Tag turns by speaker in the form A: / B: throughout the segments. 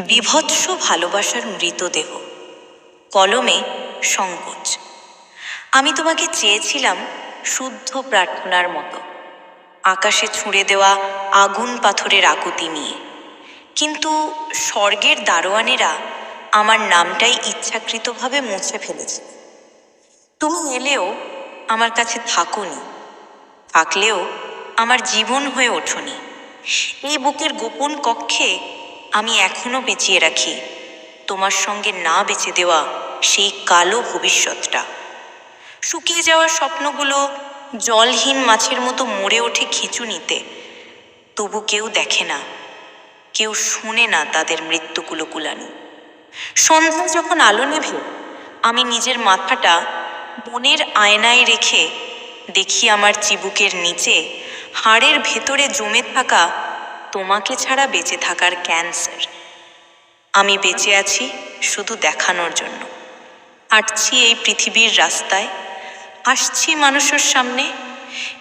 A: বিভৎস ভালোবাসার মৃতদেহ। কলমে সংকোচ। আমি তোমাকে চেয়েছিলাম শুদ্ধ প্রার্থনার মতো। আকাশে ছুঁড়ে দেওয়া আগুন পাথরের আকুতি নিয়ে। কিন্তু স্বর্গের দারোয়ানেরা আমার নামটাই ইচ্ছাকৃতভাবে মুছে ফেলেছে। তুমি এলেও আমার কাছে থাকুনি। থাকলেও আমার জীবন হয়ে ওঠনি। এই বুকের গোপন কক্ষে আমি এখনও বেঁচিয়ে রাখি। তোমার সঙ্গে না বেঁচে দেওয়া সেই কালো ভবিষ্যৎটা। শুকিয়ে যাওয়া স্বপ্নগুলো জলহীন মাছের মতো মরে ওঠে খিঁচুনিতে। তবু কেউ দেখে না, কেউ শুনে না তাদের মৃত্যুগুলো কুলানি সন্ধ্যা যখন আলো নেভে আমি নিজের মাথাটা মনের আয়নায় রেখে দেখি আমার চিবুকের নিচে হাড়ের ভেতরে জমে থাকা তোমাকে ছাড়া বেঁচে থাকার ক্যান্সার আমি বেঁচে আছি শুধু দেখানোর জন্য। হাঁটছি এই পৃথিবীর রাস্তায়, আসছি মানুষের সামনে,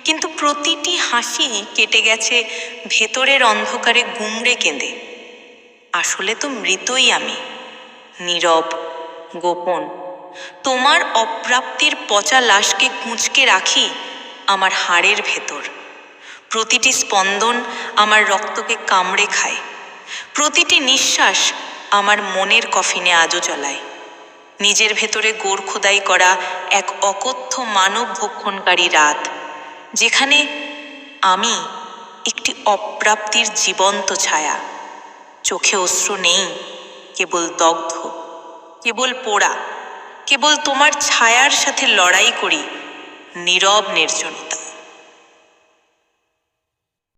A: কিন্তু প্রতিটি হাসি কেটে গেছে ভেতরের অন্ধকারে গুমড়ে কেঁদে। আসলে তো মৃতই আমি, নীরব, গোপন। তোমার অপ্রাপ্তির পচা লাশকে কুঁচকে রাখি আমার হাড়ের ভেতর। প্রতিটি স্পন্দন আমার রক্তকে কামড়ে খায়। প্রতিটি নিঃশ্বাস আমার মনের কফিনে আজও চলায় নিজের ভেতরে গোর খোদাই করা এক অকথ্য মানব ভক্ষণকারী রাত, যেখানে আমি একটি অপ্রাপ্তির জীবন্ত ছায়া। চোখে অশ্রু নেই, কেবল দগ্ধ, কেবল পোড়া, কেবল তোমার ছায়ার সাথে লড়াই করি, নীরব নির্জনতা।